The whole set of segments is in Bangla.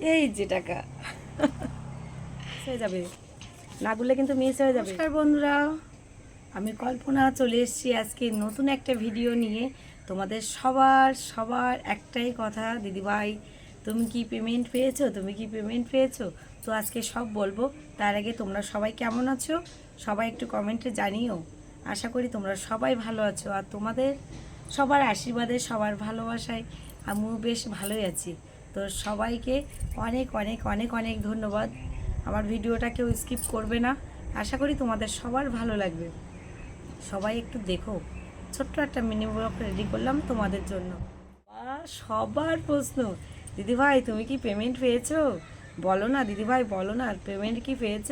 এই যে টাকা। হয়ে যাবে। না গুললে কিন্তু মিস হয়ে যাবে। নমস্কার বন্ধুরা আমি কল্পনা চলে এসেছি আজকে নতুন একটা ভিডিও নিয়ে। তোমাদের সবার সবার একটাই কথা দিদিভাই তুমি কি পেমেন্ট পেয়েছ? তুমি কি পেমেন্ট পেয়েছ? তো আজকে সব বলব। তার আগে তোমরা সবাই কেমন আছো? সবাই একটু কমেন্টে জানিও। আশা করি তোমরা সবাই ভালো আছো। আর তোমাদের সবার আশীর্বাদে সবার ভালোবাসায় আমিও বেশ ভালোই আছি। তো সবাইকে অনেক অনেক অনেক অনেক ধন্যবাদ। আমার ভিডিওটা কেউ স্কিপ করবে না। আশা করি তোমাদের সবার ভালো লাগবে। সবাই একটু দেখো। ছোট্ট একটা মিনি ব্লগ রেডি করলাম তোমাদের জন্য। সবার প্রশ্ন, দিদিভাই, তুমি কি পেমেন্ট পেয়েছ? বলো না, দিদিভাই, বলো না পেমেন্ট কি পেয়েছ?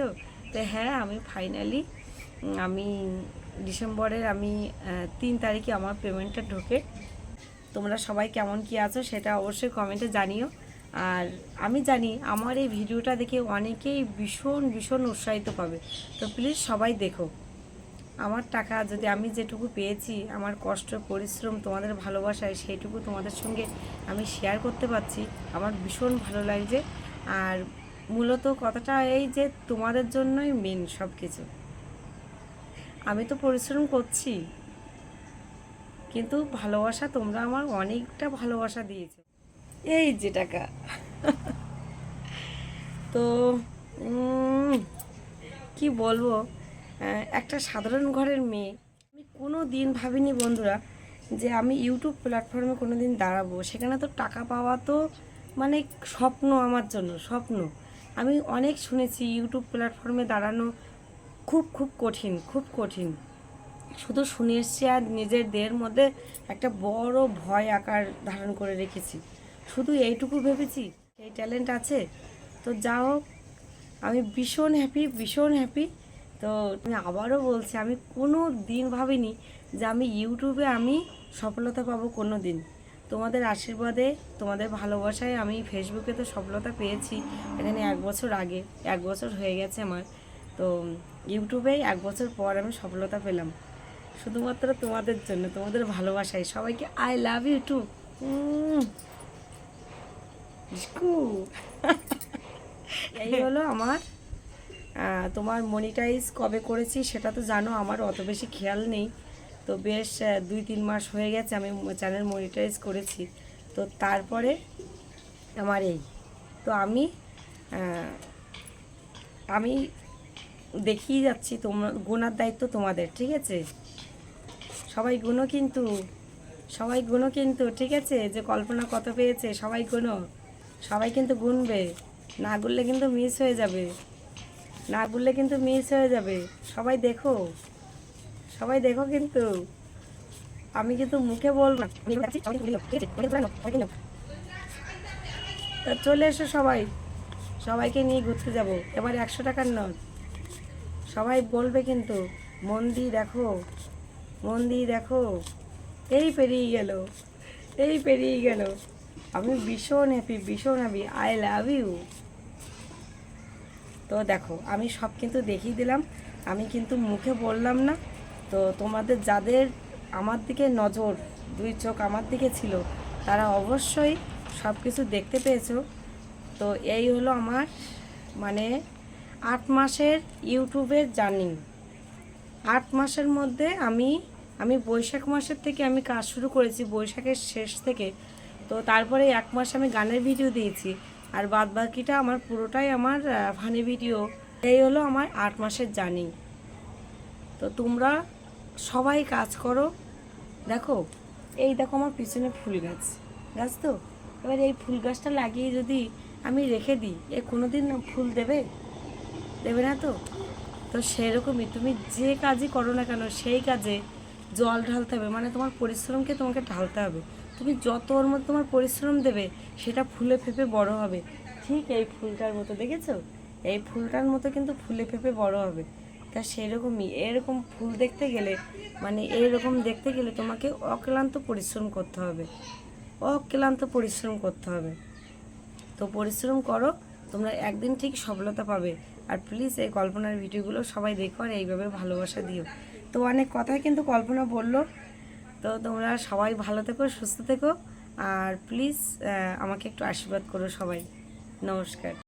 তো হ্যাঁ আমি ফাইনালি আমি ডিসেম্বরের আমি তিন তারিখে আমার পেমেন্টটা ঢোকে। তোমরা সবাই কেমন কি আছো সেটা অবশ্যই কমেন্টে জানিও। আর আমি জানি আমার এই ভিডিওটা দেখে অনেকেই ভীষণ ভীষণ উৎসাহিত পাবে। তো প্লিজ সবাই দেখো। আমার টাকা যদি আমি যেটুকু পেয়েছি, আমার কষ্ট, পরিশ্রম, তোমাদের ভালোবাসায় সেইটুকু তোমাদের সঙ্গে আমি শেয়ার করতে পারছি। আমার ভীষণ ভালো লাগছে। আর মূলত কথাটা এই যে তোমাদের জন্যই মেন সব কিছু আমি তো পরিশ্রম করছি। কিন্তু ভালোবাসা তোমরা আমার অনেকটা ভালোবাসা দিয়েছ। এই যে টাকা। তো কি বলব? একটা সাধারণ ঘরের মেয়ে। আমি কোনো দিন ভাবিনি বন্ধুরা যে আমি ইউটিউব প্ল্যাটফর্মে কোনো দিন দাঁড়াবো। সেখানে তো টাকা পাওয়া তো মানে স্বপ্ন আমার জন্য, স্বপ্ন। আমি অনেক শুনেছি ইউটিউব প্ল্যাটফর্মে দাঁড়ানো খুব খুব কঠিন খুব কঠিন। শুধু শুনে এসছি আর নিজের দেহের মধ্যে একটা বড় ভয় আকার ধারণ করে রেখেছি। শুধু এইটুকু ভেবেছি এই ট্যালেন্ট আছে। তো যা হোক আমি ভীষণ হ্যাপি ভীষণ হ্যাপি তো আমি আবারও বলছি, আমি কোনো দিন ভাবিনি যে আমি ইউটিউবে আমি সফলতা পাবো কোনো দিন। তোমাদের আশীর্বাদে, তোমাদের ভালোবাসায় আমি ফেসবুকে তো সফলতা পেয়েছি এখানে এক বছর আগে, এক বছর হয়ে গেছে আমার। তো ইউটিউবে এক বছর পর আমি সফলতা পেলাম। শুধুমাত্র তোমাদের জন্য তোমাদের ভালোবাসায়। সবাইকে আই লাভ ইউ টু এই হলো আমার তোমার মনিটাইজ কবে করেছি সেটা তো জানো আমার অত বেশি খেয়াল নেই। তো বেশ দুই তিন মাস হয়ে গেছে আমি চ্যানেল মনিটাইজ করেছি। তো তারপরে আমার এই। তো আমি আমি দেখিয়ে যাচ্ছি, তোমার গোনার দায়িত্ব তোমাদের, ঠিক আছে? সবাই গুনো কিন্তু, সবাই গুনো কিন্তু, ঠিক আছে? যে কল্পনা কত পেয়েছে, সবাই গুনো সবাই কিন্তু গুনবে। না গুনলে কিন্তু মিস হয়ে যাবে। না গুনলে কিন্তু মিস হয়ে যাবে। সবাই দেখো। সবাই দেখো কিন্তু। আমি কিন্তু মুখে বলব চলে এসো সবাই। সবাইকে নিয়ে ঘুরতে যাব। এবার একশো টাকার নোট। সবাই বলবে কিন্তু মন দিয়ে দেখো মন দিয়ে দেখো। এই পেরিয়ে গেল, এই পেরিয়ে গেল। আমি ভীষণ হ্যাপি ভীষণ হ্যাপি আই লাভ ইউ তো দেখো, আমি সব কিন্তু দেখিয়ে দিলাম। আমি কিন্তু মুখে বললাম না। তো তোমাদের যাদের আমার দিকে নজর, দুই চোখ আমার দিকে ছিল, তারা অবশ্যই সব কিছু দেখতে পেয়েছ। তো এই হলো আমার মানে আট মাসের ইউটিউবের জার্নি। আট মাসের মধ্যে আমি আমি বৈশাখ মাসের থেকে আমি কাজ শুরু করেছি, বৈশাখের শেষ থেকে। তো তারপরে এক মাস আমি গানের ভিডিও দিয়েছি। আর বাদ বাকিটা আমার পুরোটাই আমার ফানি ভিডিও এই হলো আমার আট মাসের জার্নি। তো তোমরা সবাই কাজ করো। দেখো, এই দেখো আমার পিছনে ফুল গাছ। গাছ তো? এবার এই ফুল গাছটা লাগিয়ে যদি আমি রেখে দিই, এ কোনো দিন ফুল দেবে? দেবে না তো? তো সেরকমই, তুমি যে কাজই করো না কেন, সেই কাজে জল ঢালতে হবে। মানে তোমার পরিশ্রমকে তোমাকে ঢালতে হবে। তুমি যত ওর মধ্যে তোমার পরিশ্রম দেবে, সেটা ফুলে ফেপে বড় হবে। ঠিক এই ফুলটার মতো, দেখেছ? এই ফুলটার মতো কিন্তু ফুলে ফেপে বড় হবে। তা সেরকমই, এরকম ফুল দেখতে গেলে মানে এরকম দেখতে গেলে তোমাকে অক্লান্ত পরিশ্রম করতে হবে। অক্লান্ত পরিশ্রম করতে হবে। তো পরিশ্রম করো, তোমরা একদিন ঠিক সফলতা পাবে। আর প্লিজ এই কল্পনার ভিডিওগুলো সবাই দেখো আর এইভাবে ভালোবাসা দিও। তো অনেক কথাই কিন্তু কল্পনা বলল। তো তোমরা সবাই ভালো থেকো, সুস্থ থেকো। আর প্লিজ আমাকে একটু আশীর্বাদ করো সবাই। নমস্কার।